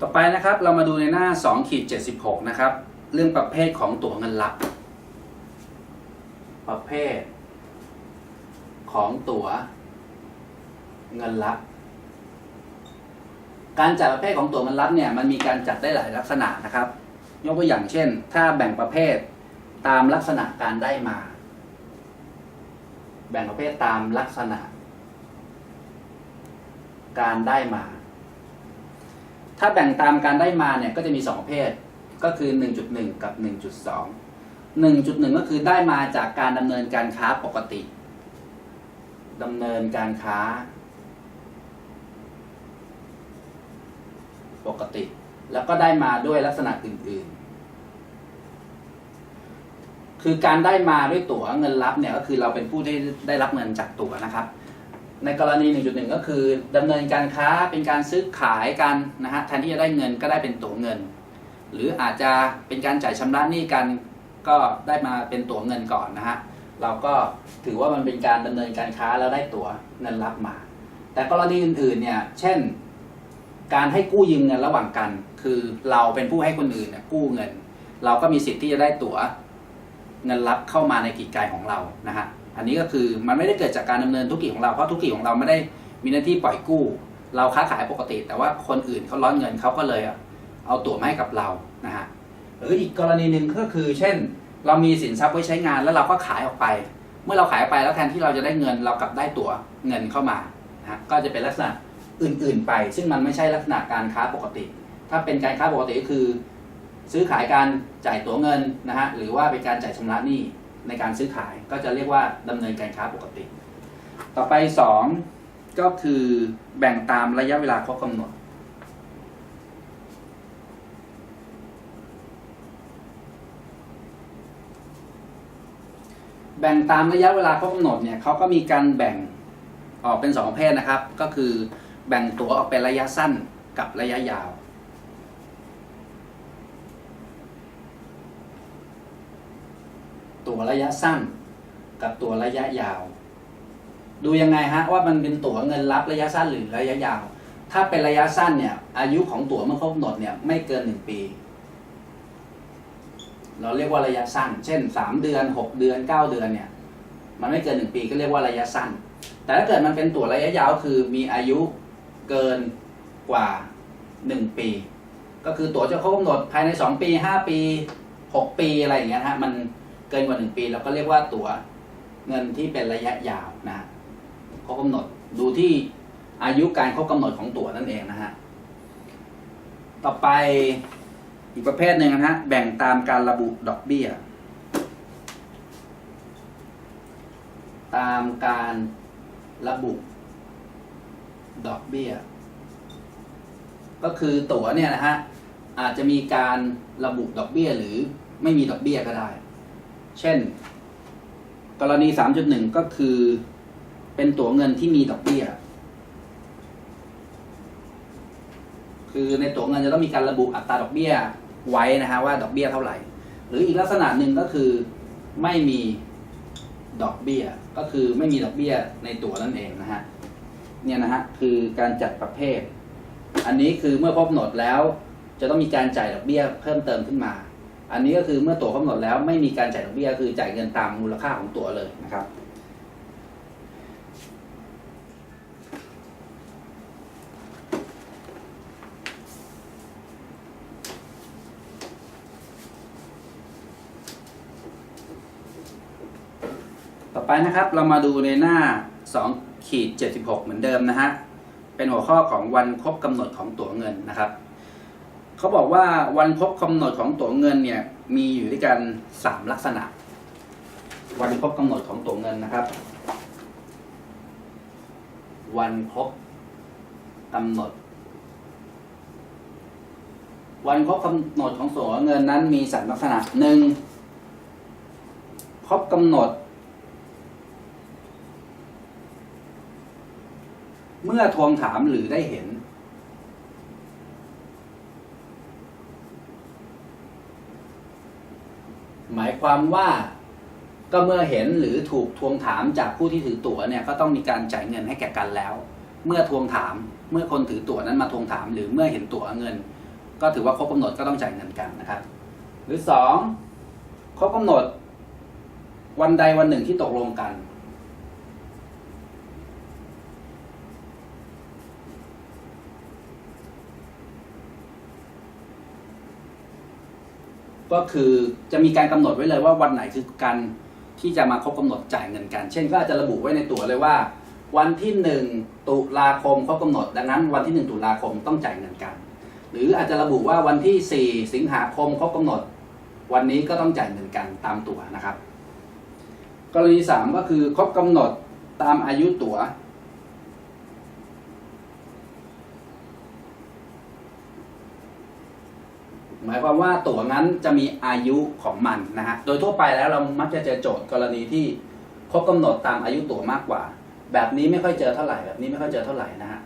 ต่อไปนะครับเรามาดูในหน้า2ขีด76 นะครับ เรื่องประเภทของตั๋วเงินลับ ประเภท ของตั๋วเงินลับ การจัดประเภทของตั๋วเงินลับเนี่ยมันมีการจัดได้หลายลักษณะนะครับ ยกตัวอย่างเช่น ถ้าแบ่งประเภทตามลักษณะการได้มา แบ่งประเภทตามลักษณะ การได้มา ถ้าแบ่งตามการได้มาเนี่ยก็จะมี 2 ประเภท ก็คือ 1.1 กับ 1.2 1.1 ก็คือได้มาจากการดำเนินการค้าปกติดำเนินการค้า ปกติ แล้วก็ได้มาด้วยลักษณะอื่น ๆ คือการได้มาด้วยตั๋วเงินรับเนี่ยก็คือเราเป็นผู้ที่ได้รับเงินจากตั๋วนะครับ ในกรณี 1.1 ก็คือดำเนินการค้าเป็นการซื้อขายกันนะฮะแทนที่จะได้เงินก็ได้เป็นตั๋วเงิน หรืออาจจะเป็นการจ่ายชำระหนี้กันก็ได้มาเป็นตั๋วเงินก่อนนะฮะเราก็ถือว่ามันเป็นการดำเนินการค้าแล้วได้ตั๋วเงินรับมา แต่กรณีอื่นๆเนี่ยเช่น การให้กู้ยืมเงินระหว่างกัน คือเราเป็นผู้ให้คนอื่นเนี่ยกู้เงิน เราก็มีสิทธิ์ที่จะได้ตั๋วเงินรับเข้ามาในกิจการของเรานะฮะ อันนี้ก็คือมันไม่ได้เกิดจากการดำเนินธุรกิจของเราเพราะธุรกิจของเราไม่ได้มีหน้าที่ปล่อยกู้ เราค้าขายปกติ แต่ว่าคนอื่นเขาร้อนเงินเขาก็เลยเอาตั๋วมาให้กับเรานะฮะหรืออีกกรณีหนึ่งก็คือ เช่น เรามีสินทรัพย์ไว้ใช้งานแล้วเราก็ขายออกไป เมื่อเราขายไปแล้วแทนที่เราจะได้เงินเรากลับได้ตั๋วเงินเข้ามานะฮะก็จะเป็นลักษณะอื่น ๆ ไป ซึ่งมันไม่ใช่ลักษณะการค้าปกติ ถ้าเป็นการค้าปกติก็คือ ซื้อขายการจ่ายตั๋วเงินนะฮะหรือว่าเป็นการจ่ายชำระหนี้ ในการซื้อขายก็จะเรียกว่าดำเนินการค้าปกติ ต่อไป 2 ก็คือแบ่งตามระยะเวลาครบกำหนด แบ่งตามระยะเวลาครบกำหนดเนี่ยเขาก็มีการแบ่งออกเป็นสองประเภทนะครับ ก็คือแบ่งตั๋วออกเป็นระยะสั้นกับระยะยาว ตั๋วระยะสั้น กับตั๋วระยะยาว ดูยังไงฮะว่ามันเป็นตั๋วเงินรับระยะสั้นหรือระยะยาว ถ้าเป็นระยะสั้นเนี่ย อายุของตั๋วเมื่อครบกำหนดเนี่ยไม่เกินหนึ่งปี เราเรียกว่าระยะสั้น เช่นสามเดือนหกเดือนเก้าเดือนเนี่ย มันไม่เกินหนึ่งปีก็เรียกว่าระยะสั้น แต่ถ้าเกิดมันเป็นตั๋วระยะยาวคือมีอายุเกินกว่าหนึ่งปี ก็คือตั๋วจะครบกำหนดภายในสองปีห้าปีหกปีอะไรอย่างเงี้ยฮะมัน กินกว่าหนึ่งปีเราก็เรียกว่าตั๋วเงินที่เป็นระยะยาวนะครบกำหนดดูที่อายุการครบกำหนดของตั๋วนั่นเองนะฮะต่อไปอีกประเภทหนึ่งนะฮะแบ่งตามการระบุดอกเบี้ย ตามการระบุดอกเบี้ย ก็คือตั๋วเนี่ยนะฮะอาจจะมีการระบุดอกเบี้ยหรือไม่มีดอกเบี้ยก็ได้ เช่น กรณี 3.1 ก็คือเป็นตั๋วเงินที่มีดอกเบี้ย คือในตั๋วเงินจะต้องมีการระบุอัตราดอกเบี้ยไว้นะฮะว่าดอกเบี้ยเท่าไหร่ หรืออีกลักษณะหนึ่งก็คือไม่มีดอกเบี้ย ก็คือไม่มีดอกเบี้ยในตั๋วนั่นเองนะฮะ เนี่ยนะฮะคือการจัดประเภท อันนี้คือเมื่อครบหนดแล้ว จะต้องมีการจ่ายดอกเบี้ยเพิ่มเติมขึ้นมา อันนี้ก็คือเมื่อตั๋วกำหนดแล้วไม่มีการจ่ายดอกเบี้ยคือจ่ายเงินตามมูลค่าของตั๋วเลยนะครับต่อไปนะครับเรามาดูในหน้า2ขีด76 เหมือนเดิมนะฮะ เป็นหัวข้อของวันครบกำหนดของตั๋วเงินนะครับ เขาบอกว่าวันครบกำหนดของตัวเงินเนี่ย มีอยู่ด้วยกันสามลักษณะ วันครบกำหนดของตัวเงินนะครับ วันครบกำหนด วันครบกำหนดของตัวเงินนั้นมีสามลักษณะหนึ่งครบกำหนด เมื่อทวงถามหรือได้เห็น หมายความว่าก็เมื่อเห็นหรือถูกทวงถามจากผู้ที่ถือตั๋วเนี่ยก็ต้องมีการจ่ายเงินให้แก่กันแล้ว เมื่อทวงถามเมื่อคนถือตั๋วนั้นมาทวงถาม หรือเมื่อเห็นตั๋วเงิน ก็ถือว่าครบกำหนดก็ต้องจ่ายเงินกันนะครับ หรือสองครบกำหนด วันใดวันหนึ่งที่ตกลงกัน ก็คือจะมีการกำหนดไว้เลยว่าวันไหนคือการที่จะมาครบกำหนดจ่ายเงินกัน เช่นก็อาจจะระบุไว้ในตั๋วเลยว่า วันที่หนึ่งตุลาคมครบกำหนด ดังนั้น วันที่หนึ่งตุลาคมต้องจ่ายเงินกัน หรืออาจจะระบุว่าวันที่สี่สิงหาคมครบกำหนด วันนี้ก็ต้องจ่ายเงินกันตามตั๋วนะครับ กรณีสามก็คือครบกำหนดตามอายุตั๋ว หมายความว่าตั๋วนั้นจะมีอายุของมันนะฮะ โดยทั่วไปแล้วเรามักจะเจอโจทย์กรณีที่ครบกำหนดตามอายุตั๋วมากกว่า แบบนี้ไม่ค่อยเจอเท่าไหร่แบบนี้ไม่ค่อยเจอเท่าไหร่นะฮะ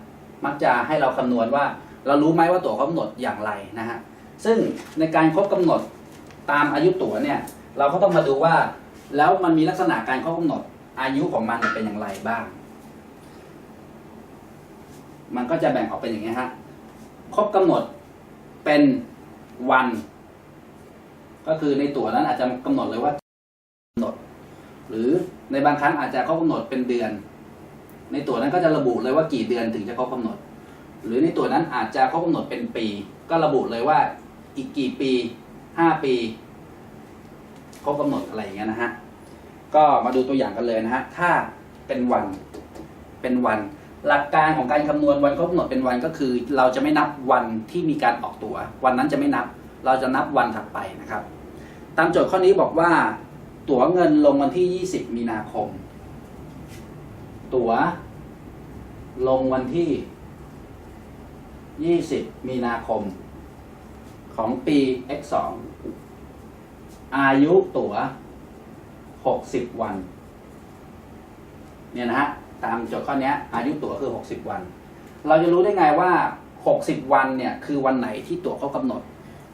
มักจะให้เราคำนวณว่าเรารู้ไหมว่าตั๋วครบกำหนดอย่างไรนะฮะ ซึ่งในการครบกำหนดตามอายุตั๋วเนี่ยเราก็ต้องมาดูว่าแล้วมันมีลักษณะการครบกำหนดอายุของมันเป็นอย่างไรบ้าง มันก็จะแบ่งออกเป็นอย่างนี้ฮะครบกำหนดเป็น วัน ก็คือในตั๋วนั้นอาจจะกำหนดเลยว่ากำหนด หรือในบางครั้งอาจจะครบกำหนดเป็นเดือน ในตั๋วนั้นก็จะระบุเลยว่ากี่เดือนถึงจะครบกำหนด หรือในตั๋วนั้นอาจจะครบกำหนดเป็นปี ก็ระบุเลยว่าอีกกี่ปีห้าปีครบกำหนดอะไรอย่างเงี้ยนะฮะก็มาดูตัวอย่างกันเลยนะฮะถ้าเป็นวันเป็นวัน หลักการของการคำนวณวันครบกำหนดเป็นวันก็คือ เราจะไม่นับวันที่มีการออกตั๋ววันนั้นจะไม่นับ เราจะนับวันถัดไปนะครับ ตามโจทย์ข้อนี้บอกว่า ตั๋วเงินลงวันที่ 20 มีนาคม ตั๋วลงวันที่ 20 มีนาคม ของปี x 2 อายุตั๋ว 60 วัน เนี่ยนะฮะ ตามโจทย์ข้อนี้อายุตั๋วคือ 60 วัน เราจะรู้ได้ไงว่า 60 วันเนี่ยคือวันไหนที่ตั๋วเขากำหนด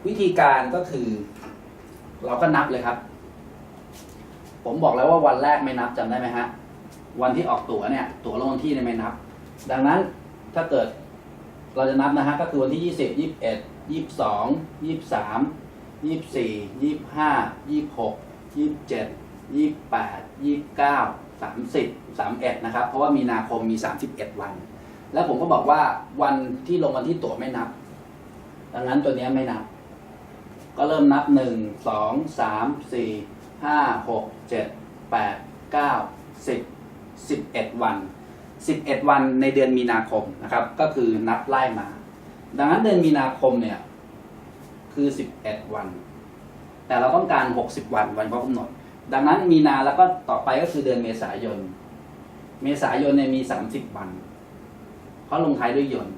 วิธีการก็คือ เราก็นับเลยครับ ผมบอกแล้วว่าวันแรกไม่นับจำได้ไหมฮะวันที่ออกตั๋วเนี่ย ตั๋วลงที่เนี่ยไม่นับ ดังนั้นถ้าเกิดเราจะนับนะฮะก็คือวันที่ 20 21 22 23 24 25 26 27 28 29 30 31นะครับ เพราะว่ามีนาคมมี 31 วัน แล้วผมก็บอกว่าวันที่ลงวันที่ตั๋วไม่นับ ดังนั้นตัวนี้ไม่นับ ก็เริ่มนับ 1 2 3 4 5 6 7 8 9 10 11 วัน 11 วันในเดือนมีนาคมนะครับ ก็คือนับไล่มา ดังนั้นเดือนมีนาคมเนี่ยคือ 11 วัน แต่เราต้องการ 60 วันวันครบกำหนด ดังนั้นมีนาแล้วก็ต่อไปก็คือเดือนเมษายน เมษายนเนี่ยมี30วัน เพราะลงท้ายด้วยยนต์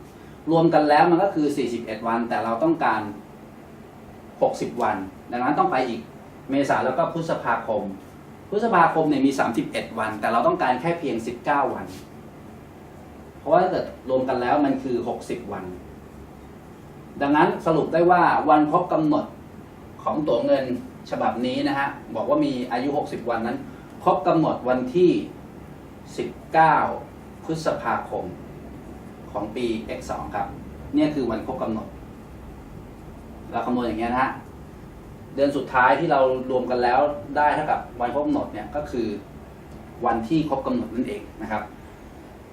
รวมกันแล้วมันก็คือ41วัน แต่เราต้องการ60วัน ดังนั้นต้องไปอีกเมษาแล้วก็พฤษภาคม พฤษภาคมเนี่ยมี31วัน แต่เราต้องการแค่เพียง19วัน เพราะว่าถ้าเกิดรวมกันแล้วมันคือ60วัน ดังนั้นสรุปได้ว่าวันครบกำหนดของตัวเงิน ฉบับนี้นะฮะ บอกว่ามีอายุ 60 วันนั้นครบกำหนดวันที่ 19 พฤษภาคมของปี X2 ครับ เนี่ยคือวันครบกำหนด เราคำนวณอย่างเงี้ยนะฮะ เดือนสุดท้ายที่เรารวมกันแล้วได้เท่ากับวันครบกำหนดเนี่ยก็คือวันที่ครบกำหนดนั่นเองนะครับ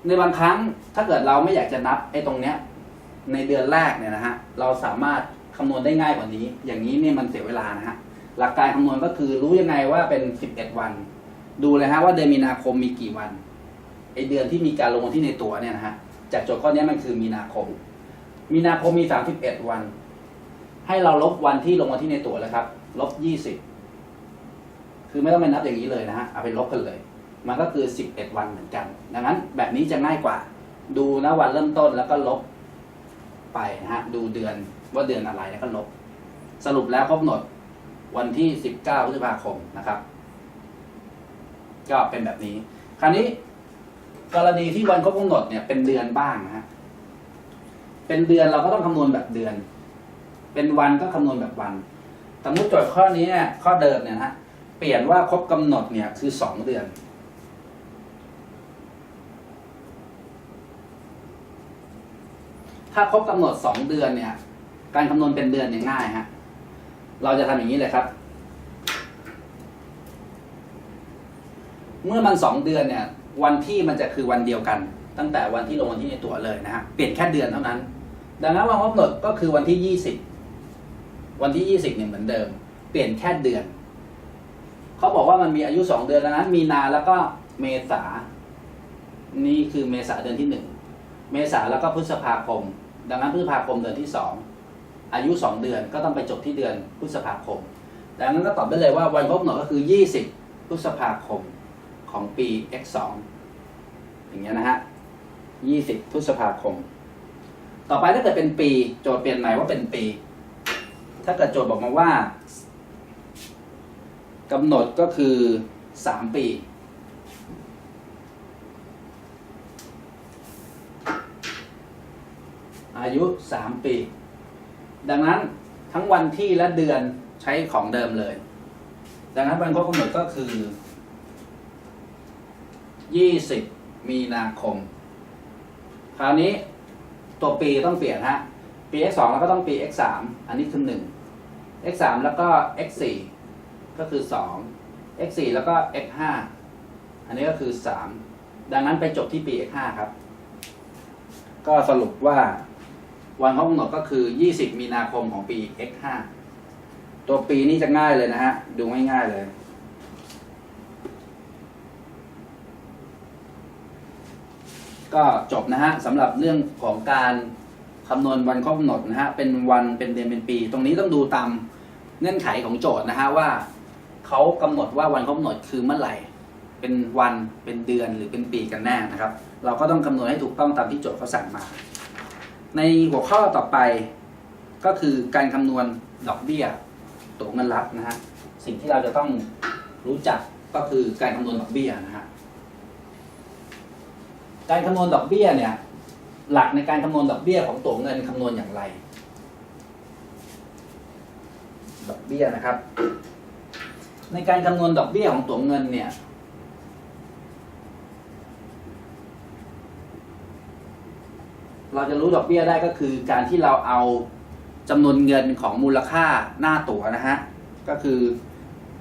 ในบางครั้งถ้าเกิดเราไม่อยากจะนับไอ้ตรงเนี้ยในเดือนแรกเนี่ยนะฮะ เราสามารถคำนวณได้ง่ายกว่านี้ อย่างนี้เนี่ยมันเสียเวลานะฮะ หลักการคำนวณก็คือรู้ยังไงว่าเป็น 11 วัน ดูเลยฮะว่าเดือนมีนาคมมีกี่วันไอเดือนที่มีการลงวันที่ในตัวเนี่ยนะฮะจากโจทย์ข้อนี้มันคือมีนาคม มีนาคมมี 31 วัน ให้เราลบวันที่ลงวันที่ในตัวแล้วครับลบ 20 คือไม่ต้องไปนับอย่างนี้เลยนะฮะเอาไปลบกันเลย มันก็คือ 11 วันเหมือนกัน ดังนั้นแบบนี้จะง่ายกว่า ดูนะวันเริ่มต้นแล้วก็ลบไปนะฮะดูเดือนว่าเดือนอะไรแล้วก็ลบ สรุปแล้วกำหนด วันที่ 19พฤษภาคมนะครับ ก็เป็นแบบนี้ คราวนี้ กรณีที่วันครบกำหนดเนี่ยเป็นเดือนบ้างนะฮะเป็นเดือนเราก็ต้องคำนวณแบบเดือน เป็นวันก็คำนวณแบบวันสมมติโจทย์ข้อนี้เนี่ยข้อเดิมเนี่ยนะฮะเปลี่ยนว่าครบกำหนดเนี่ยคือสองเดือนถ้าครบกำหนดสองเดือนเนี่ย การคำนวณเป็นเดือนเนี่ยง่ายฮะ เราจะทำอย่างนี้เลยครับ เมื่อมันสองเดือนเนี่ย วันที่มันจะคือวันเดียวกัน ตั้งแต่วันที่ลงวันที่ในตั๋วเลยนะฮะเปลี่ยนแค่เดือนเท่านั้น ดังนั้นวันกำหนดก็คือวันที่ยี่สิบวันที่ยี่สิบเนี่ยเหมือนเดิม เปลี่ยนแค่เดือนเขาบอกว่ามันมีอายุสองเดือนดังนั้น มีนาแล้วก็เมษา นี่คือเมษาเดือนที่หนึ่งเมษาแล้วก็พฤษภาคม ดังนั้นพฤษภาคมเดือนที่สอง อายุสองเดือนก็ต้องไปจบที่เดือนพฤษภาคม ดังนั้นก็ตอบได้เลยว่าวันครบกำหนดก็คือ 20 พฤษภาคมของปี x 2 อย่างเงี้ยนะฮะ 20 พฤษภาคม ต่อไปถ้าเกิดเป็นปีโจทย์เปลี่ยนใหม่ว่าเป็นปี ถ้าเกิดโจทย์บอกมาว่ากำหนดก็คือ 3 ปีอายุ 3 ปี ดังนั้นทั้งวันที่และเดือนใช้ของเดิมเลย ดังนั้นวันครบกำหนดก็คือ 20 มีนาคม คราวนี้ตัวปีต้องเปลี่ยนฮะ ปี x 2แล้วก็ต้องปี x 3อันนี้คือ 1 x 3แล้วก็ x 4ก็คือ 2 x 4แล้วก็ x 5อันนี้ก็คือ 3 ดังนั้นไปจบที่ปี x 5ครับ ก็สรุปว่า วันเขากำหนดก็คือ 20 มีนาคมของปี x 5 ตัวปีนี้จะง่ายเลยนะฮะ ดูง่ายๆเลย ก็จบนะฮะสำหรับเรื่องของการคำนวณวันครบกำหนดนะฮะ เป็นวันเป็นเดือนเป็นปี ตรงนี้ต้องดูตามเงื่อนไขของโจทย์นะฮะว่าเขากำหนดว่าวันครบกำหนดคือเมื่อไหร่ เป็นวันเป็นเดือนหรือเป็นปีกันแน่นะครับ เราก็ต้องคำนวณให้ถูกต้องตามที่โจทย์เขาสั่งมา ในหัวข้อต่อไปก็คือการคำนวณดอกเบี้ยตัวเงินรับนะฮะสิ่งที่เราจะต้องรู้จักก็คือการคำนวณดอกเบี้ยนะฮะการคำนวณดอกเบี้ยเนี่ย หลักในการคำนวณดอกเบี้ยของตัวเงินคำนวณอย่างไร ดอกเบี้ยนะครับ ในการคำนวณดอกเบี้ยของตัวเงินเนี่ย เราจะรู้ดอกเบี้ยได้ก็คือการที่เราเอาจำนวนเงินของมูลค่าหน้าตั๋วนะฮะ ก็คือ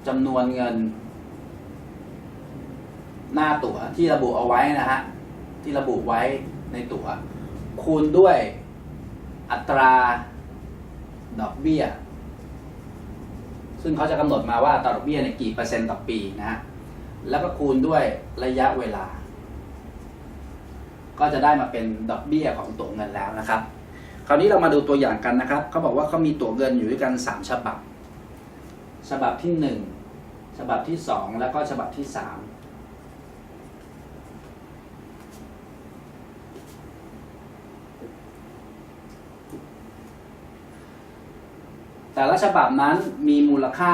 จำนวนเงิน หน้าตั๋วที่ระบุเอาไว้นะฮะ ที่ระบุไว้ในตั๋ว คูณด้วยอัตราดอกเบี้ย ซึ่งเขาจะกำหนดมาว่าอัตราดอกเบี้ยเนี่ยกี่เปอร์เซ็นต์ต่อปีนะฮะ แล้วก็คูณด้วยระยะเวลา ก็จะได้มาเป็นดอกเบี้ยของตั๋วเงินแล้วนะครับ คราวนี้เรามาดูตัวอย่างกันนะครับเขาบอกว่าเขามีตั๋วเงินอยู่ด้วยกัน 3 ฉบับ ฉบับที่ 1 ฉบับที่ 2 แล้วก็ฉบับที่ 3แต่ละฉบับนั้นมีมูลค่า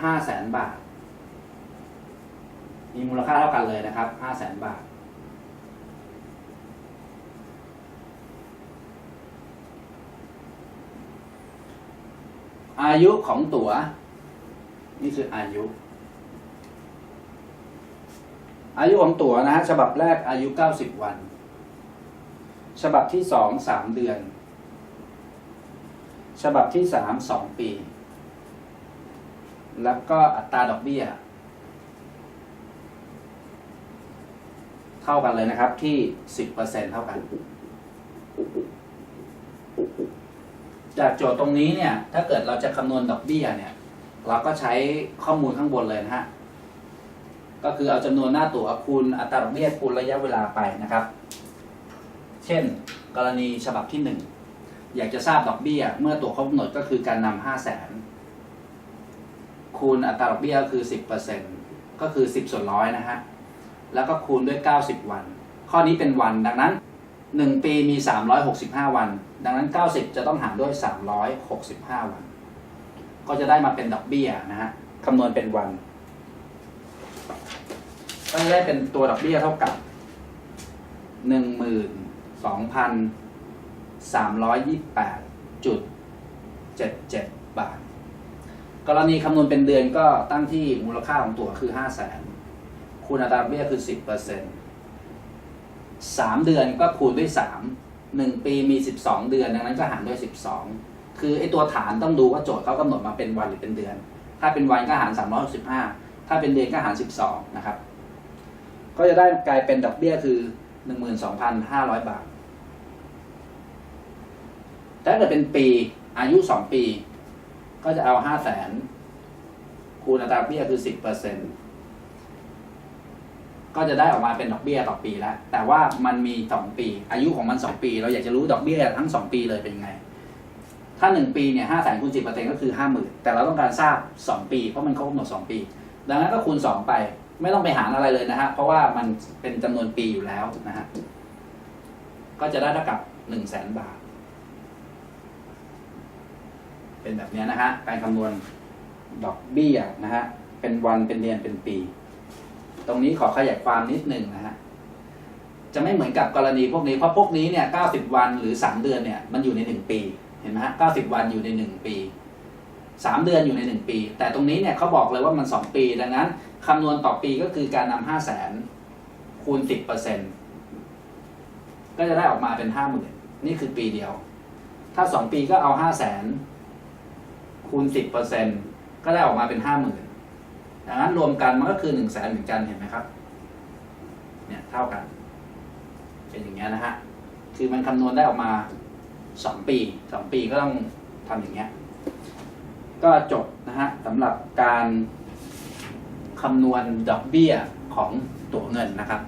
5 0 0แสนบาท มีมูลค่าเท่ากันเลยนะครับ 5 0 0แสนบาท อายุของตัว๋ว นี่คืออายุ อายุของตั๋วนะฮะฉบับแรกอายุ90วัน ฉบับที่สองสามเดือน ฉบับที่สามสองปี แล้วก็อัตราดอกเบี้ย เท่ากันเลยนะครับที่10%เท่ากัน จากโจทย์ตรงนี้เนี่ย ถ้าเกิดเราจะคำนวณดอกเบี้ยเนี่ย เราก็ใช้ข้อมูลข้างบนเลยนะฮะ ก็คือเอาจำนวนหน้าตั๋วคูณอัตราดอกเบี้ยคูณระยะเวลาไปนะครับ เช่น กรณีฉบับที่หนึ่งอยากจะทราบดอกเบี้ย เมื่อตัวครบกำหนดก็คือการนำห้าแสนคูณอัตราดอกเบี้ยก็คือสิบเปอร์เซ็นก็คือสิบส่วนร้อยนะฮะ แล้วก็คูณด้วยเก้าสิบวัน ข้อนี้เป็นวันดังนั้น หนึ่งปีมี 365 วัน ดังนั้น 90 จะต้องหารด้วย 365 วัน ก็จะได้มาเป็นดอกเบี้ยนะฮะคำนวณเป็นวัน ก็จะได้เป็นตัวดอกเบี้ยเท่ากับ 12,328.77 บาท กรณีคำนวณเป็นเดือนก็ตั้งที่มูลค่าของตัวคือ 5 0 0 0 0นคูณอัตราดอกเบี้ยคือ 10%เปอร์เซ็นต์ 3 เดือนก็คูณด้วย 3 1 ปีมี 12 เดือน ดังนั้นก็หารด้วย 12 คือไอ้ตัวฐานต้องดูว่าโจทย์เขากำหนดมาเป็นวันหรือเป็นเดือน ถ้าเป็นวันก็หาร 365 ถ้าเป็นเดือนก็หาร 12 นะครับ ก็จะได้กลายเป็นดอกเบี้ยคือ 12,500 บาท ถ้าเกิดเป็นปีอายุ 2 ปี ก็จะเอา 5 0 0 0 0นคูณอัตราเบี้ยคือ 10%เปอร์เซ็นต์ ก็จะได้ออกมาเป็นดอกเบี้ยต่อปีแล้ว แต่ว่ามันมี 2 ปี อายุของมัน 2 ปี เราอยากจะรู้ดอกเบี้ยทั้ง 2 ปีเลยเป็นยังไง ถ้า 1 ปีเนี่ย5 0 0แสนคูณ10%ก็คือ50,000แต่เราต้องการทราบ 2 ปี เพราะมันครบกำหนด2ปี ดังนั้นก็คูณ 2 ไปไม่ต้องไปหารอะไรเลยนะฮะ เพราะว่ามันเป็นจำนวนปีอยู่แล้วนะฮะ ก็จะได้เท่ากับ1 0 0 0 0แสนบาท เป็นแบบนี้นะฮะ การคำนวณดอกเบี้ยนะฮะ เป็นวันเป็นเดือนเป็นปี ตรงนี้ขอขยายความนิดหนึ่งนะฮะจะไม่เหมือนกับกรณีพวกนี้เพราะพวกนี้เนี่ย90วันหรือ3เดือนเนี่ยมันอยู่ใน1ปีเห็นไหมฮะ90วันอยู่ใน1ปี3เดือนอยู่ใน1ปี แต่ตรงนี้เนี่ยเขาบอกเลยว่ามัน2ปี ดังนั้นคำนวณต่อปีก็คือการนำ5 0 0แสนคูณ10%ก็จะได้ออกมาเป็น50,000นี่คือปีเดียว ถ้า2ปีก็เอา5 0 0แสนคูณ10%ก็ได้ออกมาเป็น50,000 ดังนั้นรวมกันมันก็คือหนึ่งแสนเหมือนกันเห็นไหมครับ เนี่ยเท่ากัน เป็นอย่างเงี้ยนะฮะ คือมันคำนวณได้ออกมาสองปีสองปีก็ต้องทำอย่างเงี้ย ก็จบนะฮะสำหรับการคำนวณดอกเบี้ยของตั๋วเงินนะครับ